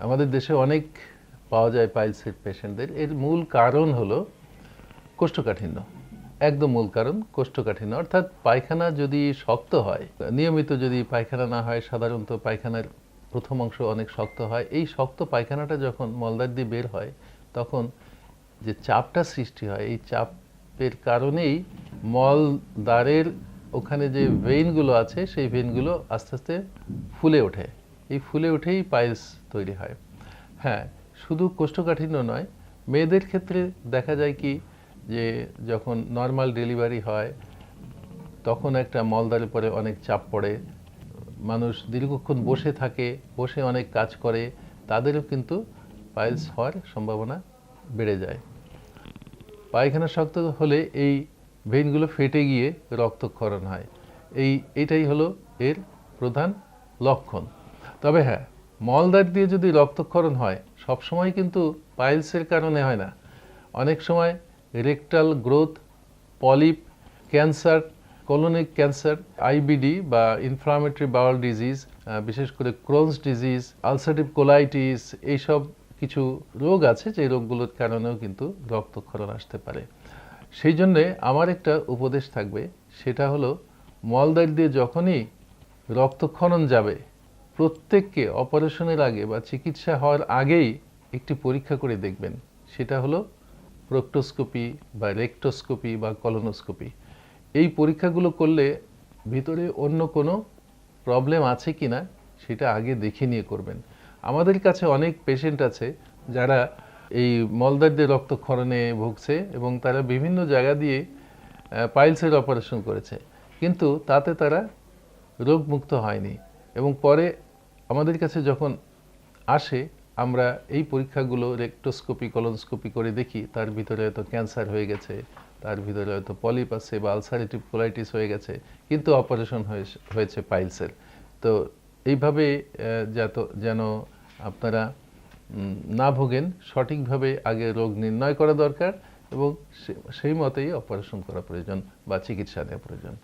আমাদের দেশে অনেক পাওয়া যায় পাইলসের পেশেন্টদের। এর মূল কারণ হলো কোষ্ঠকাঠিন্য। একদম মূল কারণ কোষ্ঠকাঠিন্য। অর্থাৎ পায়খানা যদি শক্ত হয়, নিয়মিত যদি পায়খানা না হয়, সাধারণত পায়খানার প্রথম অংশ অনেক শক্ত হয়। এই শক্ত পায়খানাটা যখন মলদার দিয়ে বের হয়, তখন যে চাপটা সৃষ্টি হয়, এই চাপের কারণেই মলদ্বারের ওখানে যে ভেইনগুলো আছে, সেই ভেইনগুলো আস্তে আস্তে ফুলে ওঠে। এই ফুলে উঠেই পায়েস তৈরি হয়। হ্যাঁ শুধু কোষ্ঠকাঠিন্য নয়, মেয়েদের ক্ষেত্রে দেখা যায় কি যে যখন নর্মাল ডেলিভারি হয়, তখন একটা মলদারের পরে অনেক চাপ পড়ে, মানুষ দীর্ঘক্ষণ বসে থাকে, বসে অনেক কাজ করে, তাদেরও কিন্তু পাইলস হওয়ার সম্ভাবনা বেড়ে যায়। পায়খানা শক্ত হলে এই ভেইনগুলো ফেটে গিয়ে রক্তক্ষরণ হয়। এই, এটাই হলো এর প্রধান লক্ষণ। তবে হ্যাঁ মলদার দিয়ে যদি রক্তক্ষরণ হয় সবসময় কিন্তু পাইলসের কারণে হয় না। অনেক সময় rectal growth, polyp, cancer, colonic cancer, IBD বা ইনফ্লামেটরি বাউল ডিজিজ বিশেষ করে ক্রোনস ডিজিজ, আলসারেটিভ কোলাইটিস, এইসব কিছু রোগ আছে যে রোগগুলোর কারণেও কিন্তু রক্তক্ষরণ আসতে পারে। সেই জন্যে আমার একটা উপদেশ থাকবে, সেটা হলো মলদার দিয়ে যখনই রক্তক্ষরণ যাবে প্রত্যেককে অপারেশনের আগে বা চিকিৎসা হওয়ার আগেই একটি পরীক্ষা করে দেখবেন। সেটা হলো প্রোক্টোস্কোপি বা রেক্টোস্কোপি বা কলোনোস্কোপি। এই পরীক্ষাগুলো করলে ভিতরে অন্য কোনো প্রবলেম আছে কি না সেটা আগে দেখে নিয়ে করবেন। আমাদের কাছে অনেক পেশেন্ট আছে যারা এই মলদারদের রক্তক্ষরণে ভুগছে এবং তারা বিভিন্ন জায়গা দিয়ে পাইলসের অপারেশন করেছে। কিন্তু তাতে তারা রোগমুক্ত হয়নি এবং পরে আমাদের কাছে যখন আসে, আমরা এই পরীক্ষাগুলো রেক্টোস্কোপি, কলোনোস্কোপি করে দেখি, তার ভিতরে হয়তো ক্যান্সার হয়ে গেছে, তার ভিতরে হয়তো পলিপ আছে বা আলসারেটিভ কোলাইটিস হয়ে গেছে, কিন্তু অপারেশন হয়েছে পাইলসের। তো এইভাবে যত, যেন আপনারা না ভোগেন, সঠিকভাবে আগে রোগ নির্ণয় করা দরকার এবং সেই মতেই অপারেশন করা প্রয়োজন বা চিকিৎসা দেওয়া প্রয়োজন।